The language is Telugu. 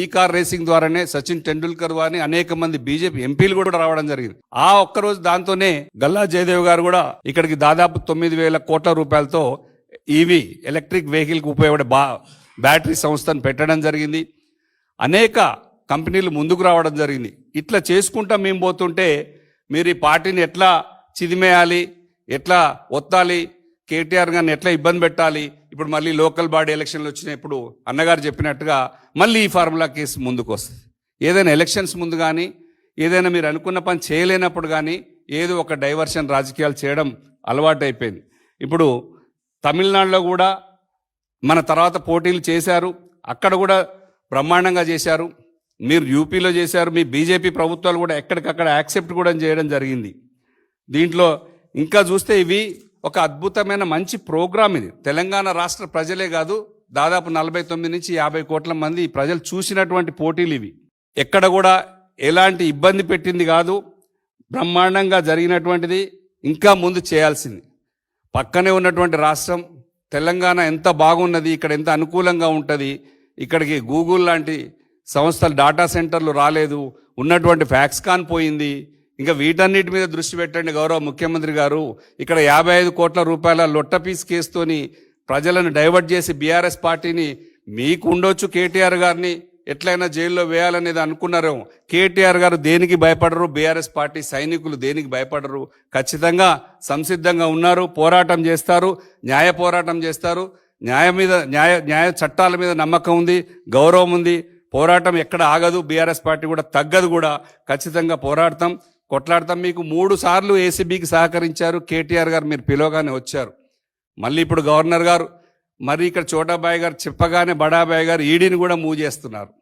ఈ కార్ రేసింగ్ ద్వారానే సచిన్ టెండూల్కర్ వారిని అనేక మంది బీజేపీ ఎంపీలు కూడా రావడం జరిగింది. ఆ ఒక్కరోజు దాంతోనే గల్లా జయదేవ్ గారు కూడా ఇక్కడికి దాదాపు తొమ్మిది వేల కోట్ల రూపాయలతో ఈవీ ఎలక్ట్రిక్ వెహికల్కి ఉపయోగపడే బా బ్యాటరీ సంస్థను పెట్టడం జరిగింది. అనేక కంపెనీలు ముందుకు రావడం జరిగింది. ఇట్లా చేసుకుంటా మేము పోతుంటే మీరు ఈ పార్టీని ఎట్లా చిదిమేయాలి ఎట్లా ఒత్తాలి కేటీఆర్ గారిని ఎట్లా ఇబ్బంది పెట్టాలి ఇప్పుడు మళ్ళీ లోకల్ బాడీ ఎలక్షన్లు వచ్చినప్పుడు అన్నగారు చెప్పినట్టుగా మళ్ళీ ఈ ఫార్ములా కేసు ముందుకు వస్తుంది. ఏదైనా ఎలక్షన్స్ ముందు కానీ ఏదైనా మీరు అనుకున్న పని చేయలేనప్పుడు కానీ ఏదో ఒక డైవర్షన్ రాజకీయాలు చేయడం అలవాటు అయిపోయింది ఇప్పుడు తమిళనాడులో కూడా మన తర్వాత పోటీలు చేశారు. అక్కడ కూడా బ్రహ్మాండంగా చేశారు. మీరు యూపీలో చేశారు. మీ బీజేపీ ప్రభుత్వాలు కూడా ఎక్కడికక్కడ యాక్సెప్ట్ కూడా చేయడం జరిగింది. దీంట్లో ఇంకా చూస్తే ఇవి ఒక అద్భుతమైన మంచి ప్రోగ్రామ్ ఇది. తెలంగాణ రాష్ట్ర ప్రజలే కాదు దాదాపు నలభై తొమ్మిది నుంచి యాభై కోట్ల మంది ప్రజలు చూసినటువంటి పోటీలు ఇవి. ఎక్కడ కూడా ఎలాంటి ఇబ్బంది పెట్టింది కాదు బ్రహ్మాండంగా జరిగినటువంటిది ఇంకా ముందు చేయాల్సింది. పక్కనే ఉన్నటువంటి రాష్ట్రం తెలంగాణ ఎంత బాగున్నది ఇక్కడ ఎంత అనుకూలంగా ఉంటుంది ఇక్కడికి గూగుల్ లాంటి సంస్థలు డాటా సెంటర్లు రాలేదు ఉన్నటువంటి ఫ్యాక్స్కాన్ పోయింది ఇంకా వీటన్నిటి మీద దృష్టి పెట్టండి గౌరవ ముఖ్యమంత్రి గారు. ఇక్కడ యాభై ఐదు కోట్ల రూపాయల లొట్టపీస్ కేసుతోని ప్రజలను డైవర్ట్ చేసి బీఆర్ఎస్ పార్టీని మీకు ఉండొచ్చు కేటీఆర్ గారిని ఎట్లయినా జైల్లో వేయాలనేది అనుకున్నారేమో కేటీఆర్ గారు దేనికి భయపడరు? బీఆర్ఎస్ పార్టీ సైనికులు దేనికి భయపడరు? ఖచ్చితంగా సంసిద్ధంగా ఉన్నారు పోరాటం చేస్తారు న్యాయ పోరాటం చేస్తారు. న్యాయ మీద న్యాయ న్యాయ చట్టాల మీద నమ్మకం ఉంది గౌరవం ఉంది. పోరాటం ఎక్కడ ఆగదు బీఆర్ఎస్ పార్టీ కూడా తగ్గదు కూడా. ఖచ్చితంగా పోరాడతాం. కొట్లాడతాం మీకు. మూడు సార్లు ఏసీబీకి సహకరించారు. కేటీఆర్ గారు మీరు పిలవగానే వచ్చారు. మళ్ళీ ఇప్పుడు గవర్నర్ గారు మరి ఇక్కడ చోటాబాయి గారు చెప్పగానే బడాబాయి గారు ఈడీని కూడా మూవ్ చేస్తున్నారు.